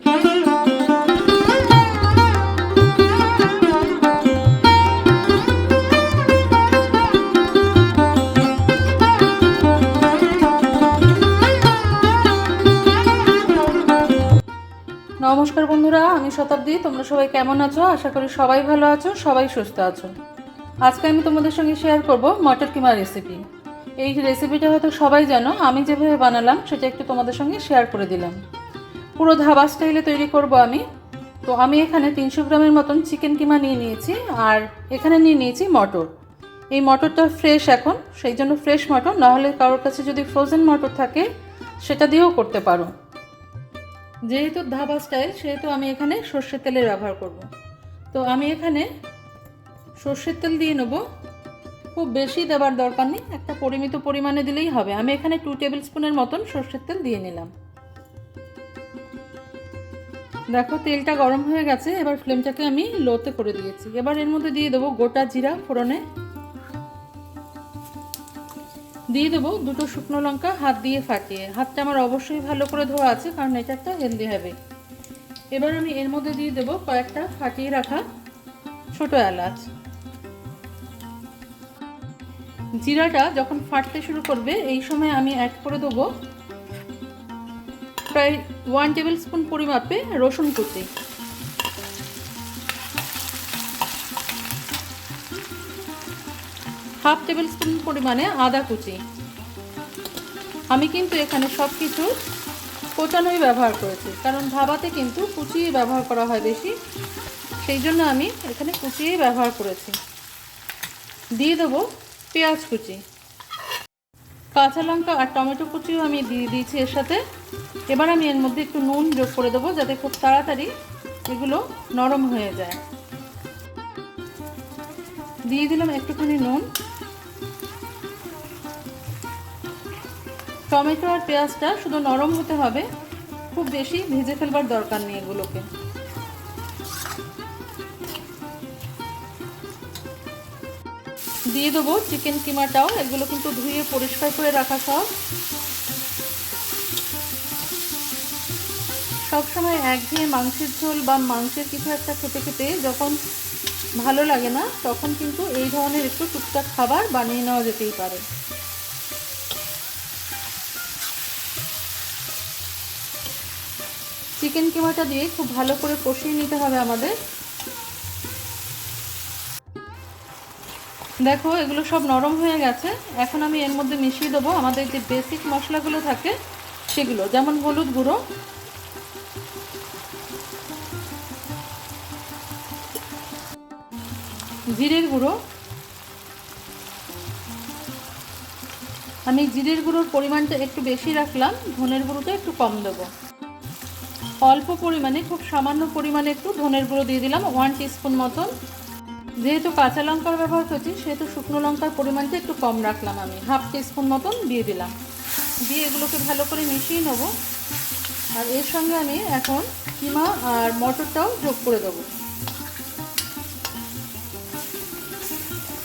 নমস্কার বন্ধুরা, আমি শতাব্দী। তোমরা সবাই কেমন আছো? আশা করি সবাই ভালো আছো, সবাই সুস্থ আছো। আজকে আমি তোমাদের সঙ্গে শেয়ার করব মটর কিমা রেসিপি এই রেসিপিটা হয়তো সবাই জানো, আমি যেভাবে বানালাম, সেটা একটু তোমাদের সঙ্গে শেয়ার করে দিলাম। পুরো ধাবা স্টাইলে তৈরি করব আমি। তো আমি এখানে তিনশো গ্রামের মতন চিকেন কিমা নিয়ে নিয়েছি আর এখানে নিয়ে নিয়েছি মটর। এই মটরটা ফ্রেশ এখন, সেই জন্য ফ্রেশ মটর, নাহলে কারোর কাছে যদি ফ্রোজেন মটর থাকে, সেটা দিয়েও করতে পারো। যেহেতু ধাবা স্টাইল সেহেতু আমি এখানে সর্ষের তেলের ব্যবহার করব। তো আমি এখানে সর্ষের তেল দিয়ে নেব। খুব বেশি দেওয়ার দরকার নেই, একটা পরিমিত পরিমাণে দিলেই হবে। আমি এখানে টু টেবিল স্পুনের মতন সর্ষের তেল দিয়ে নিলাম। দেখো, তেলটা গরম হয়ে গেছে, এবার ফ্লেমটাকে আমি লোতে করে দিয়েছি। এবার এর মধ্যে দিয়ে দেবো গোটা জিরা ফোড়নে। দিয়ে দেবো দুটো শুকনো লঙ্কা, হাত দিয়ে ফাটিয়ে। হাতটা আমার অবশ্যই ভালো করে ধোয়া আছে, কারণ এটা একটা হেলদি হবে এবার আমি এর মধ্যে দিয়ে দেবো কয়েকটা ফাটিয়ে রাখা ছোট এলাচ। জিরাটা যখন ফাটতে শুরু করবে, এই সময় আমি অ্যাড করে দেবো প্রায় ওয়ান টেবিল স্পুন পরিমাপে রসুন কুচি। হাফ টেবিল স্পুন পরিমাণে আদা কুচি। আমি কিন্তু এখানে সব কিছু কোচানোই ব্যবহার করেছি, কারণ ধাবাতে কিন্তু কুচিয়ে ব্যবহার করা হয় বেশি। সেই জন্য আমি এখানে কুচিয়েই ব্যবহার করেছি। দিয়ে দেবো পেঁয়াজ কুচি। কাঁচা লঙ্কা আর টমেটো কুচিও আমি দিয়ে দিয়েছি এর সাথে। এবার আমি এর মধ্যে একটু নুন যোগ করে দেবো যাতে খুব তাড়াতাড়ি এগুলো নরম হয়ে যায়। দিয়ে দিলাম একটুখানি নুন। টমেটো আর পেঁয়াজটা শুধু নরম হতে হবে, খুব বেশি ভেজে ফেলবার দরকার নেই এগুলোকে। দিয়ে দেবো চিকেন কিমাটাও এগুলো কিন্তু ধুয়ে পরিষ্কার করে রাখা সব। সবসময় একঘেয়ে মাংসের ঝোল বা মাংসের কিছু একটা খেতে খেতে যখন ভালো লাগে না, তখন কিন্তু এই ধরনের একটু টুকটাক খাবার বানিয়ে নেওয়া যেতেই পারে। চিকেন কিমাটা দিয়ে খুব ভালো করে কষিয়ে নিতে হবে আমাদের। দেখো, এগুলো সব নরম হয়ে গেছে। এখন আমি এর মধ্যে মিশিয়ে দেবো। আমাদের যে বেসিক মশলাগুলো থাকে, সেগুলো, যেমন হলুদ গুঁড়ো। জিরের গুঁড়ো। আমি জিরের গুঁড়োর পরিমাণটা একটু বেশি রাখলাম, ধনের গুঁড়োটা একটু কম দেবো। অল্প পরিমাণে, খুব সামান্য পরিমাণে একটু ধনের গুঁড়ো দিয়ে দিলাম ওয়ান টিস্পুন মতন। যেহেতু কাঁচা লঙ্কার ব্যবহার করছি, সেহেতু শুকনো লঙ্কার পরিমাণটা একটু কম রাখলাম আমি। হাফ টিস্পুন মতন দিয়ে দিলাম। দিয়ে এগুলোকে ভালো করে মিশিয়ে নেব। আর এর সঙ্গে আমি এখন কিমা আর মটরটাও যোগ করে দেবো।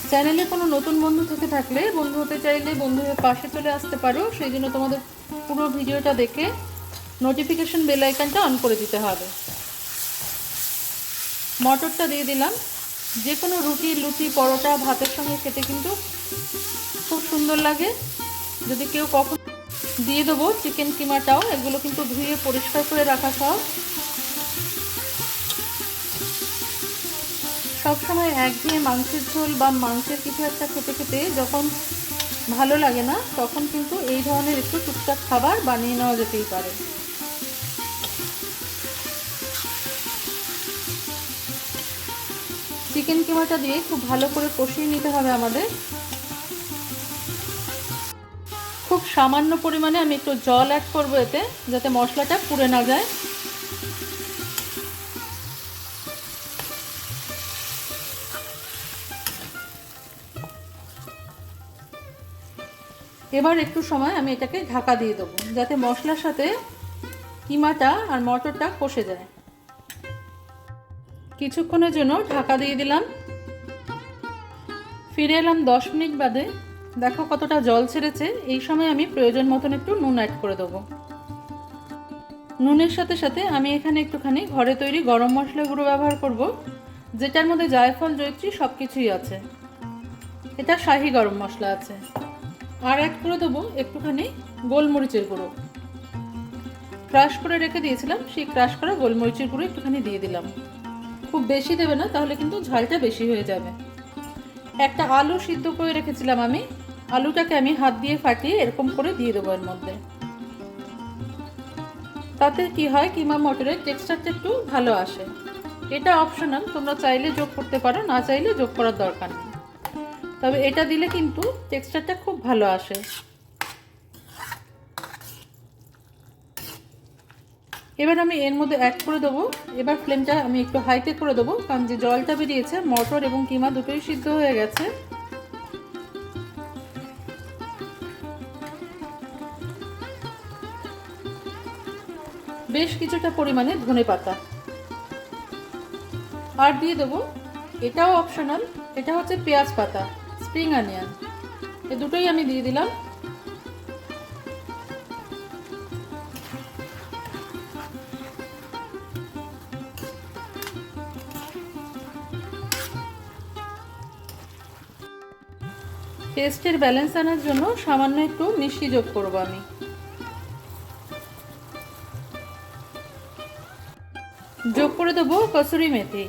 চ্যানেলে কোনো নতুন বন্ধু থেকে থাকলে, বন্ধু হতে চাইলে বন্ধুদের পাশে চলে আসতে পারো। সেই জন্য তোমাদের পুরো ভিডিওটা দেখে নোটিফিকেশন বেল আইকনটা অন করে দিতে হবে। মটরটা দিয়ে দিলাম। যে কোনো রুটি, লুচি, পরোটা ভাতের সঙ্গে খেতে কিন্তু খুব সুন্দর লাগে। যদি কেউ কখন দিয়ে দেবো চিকেন কিমাটাও, এগুলো কিন্তু ধুয়ে পরিষ্কার করে রাখা সব সবসময় একঘেয়ে মাংসের ঝোল বা মাংসের কিছু একটা খেতে খেতে যখন ভালো লাগে না, তখন কিন্তু এই ধরনের একটু টুকটাক খাবার বানিয়ে নেওয়া যেতেই পারে। চিকেন কিমাটা দিয়ে খুব ভালো করে কষিয়ে নিতে হবে আমাদের। খুব সামান্য পরিমাণে আমি একটু জল অ্যাড করব এতে, যাতে মশলাটা পুড়ে না যায়। এবার একটু সময় আমি এটাকে ঢাকা দিয়ে দেবো, যাতে মশলার সাথে কিমাটা আর মটরটা কষে যায়। কিছুক্ষণের জন্য ঢাকা দিয়ে দিলাম। ফিরে এলাম দশ মিনিট বাদে। দেখো কতটা জল ছেড়েছে। এই সময় আমি প্রয়োজন মতন একটু নুন অ্যাড করে দেবো। নুনের সাথে সাথে আমি এখানে একটুখানি ঘরে তৈরি গরম মশলা গুঁড়ো ব্যবহার করব। যেটার মধ্যে জায়ফল, জয়ত্রী সব কিছুই আছে। এটা শাহি গরম মশলা আছে। আর অ্যাড করে দেবো একটুখানি গোলমরিচের গুঁড়ো। ক্রাশ করে রেখে দিয়েছিলাম। সেই ক্রাশ করা গোলমরিচের গুঁড়ো একটুখানি দিয়ে দিলাম। খুব বেশি দেবে না, তাহলে কিন্তু ঝালটা বেশি হয়ে যাবে। একটা আলু সিদ্ধ করে রেখেছিলাম আমি। আলুটাকে আমি হাত দিয়ে ফাটিয়ে এরকম করে দিয়ে দেবো এর মধ্যে। তাতে কি হয়, কিমা মটরের টেক্সচারটা একটু ভালো আসে। এটা অপশনাল তোমরা চাইলে যোগ করতে পারো, না চাইলে যোগ করার দরকার নেই। তবে এটা দিলে কিন্তু টেক্সচারটা খুব ভালো আসে। এবার আমি এর মধ্যে অ্যাড করে দেবো। এবার ফ্লেমটা আমি একটু হাইতে করে দেবো, কারণ যে জলটা বেরিয়েছে, মটর এবং কিমা দুটোই সিদ্ধ হয়ে গেছে। বেশ কিছুটা পরিমাণে ধনে পাতা। আর দিয়ে দেবো, এটাও অপশনাল এটা হচ্ছে পেঁয়াজ পাতা স্প্রিং অনিয়ন এ দুটোই আমি দিয়ে দিলাম। টেস্টের ব্যালেন্স আনার জন্য সামান্য একটু মিষ্টি যোগ করব আমি। যোগ করে দেবো কসুরি মেথি।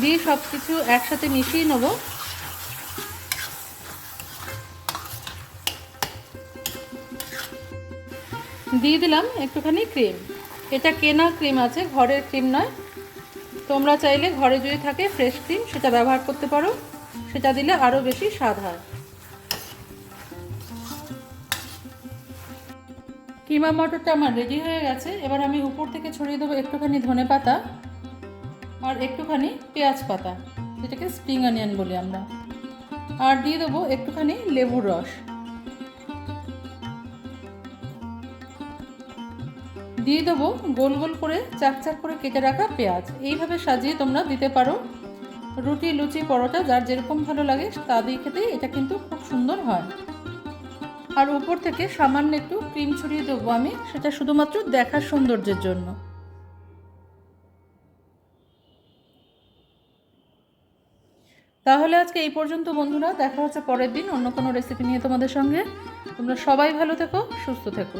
দিয়ে সব কিছু একসাথে মিশিয়ে নেব। দিয়ে দিলাম একটুখানি ক্রিম। এটা কেনা ক্রিম আছে, ঘরের ক্রিম নয়। তোমরা চাইলে ঘরে যদি থাকে ফ্রেশ ক্রিম সেটা ব্যবহার করতে পারো। সেটা দিলে আরও বেশি স্বাদ হয়। কিমা মটরটা আমার রেডি হয়ে গেছে। এবার আমি উপর থেকে ছড়িয়ে দেবো একটুখানি ধনে পাতা আর একটুখানি পেঁয়াজ পাতা, যেটাকে স্প্রিং অনিয়ন বলি আমরা। আর দিয়ে দেবো একটুখানি লেবুর রস। দিয়ে দেবো গোল গোল করে, চাক চাক করে কেটে রাখা পেঁয়াজ। এইভাবে সাজিয়ে তোমরা দিতে পারো। রুটি, লুচি, পরোটা যার যেরকম ভালো লাগে তা দিয়ে খেতে এটা কিন্তু খুব সুন্দর হয়। আর উপর থেকে সামান্য একটু ক্রিম ছড়িয়ে দেবো আমি, সেটা শুধুমাত্র দেখার সৌন্দর্যের জন্য। তাহলে আজকে এই পর্যন্ত বন্ধুরা, দেখা হচ্ছে পরের দিন অন্য কোনো রেসিপি নিয়ে তোমাদের সঙ্গে। তোমরা সবাই ভালো থেকো, সুস্থ থেকো।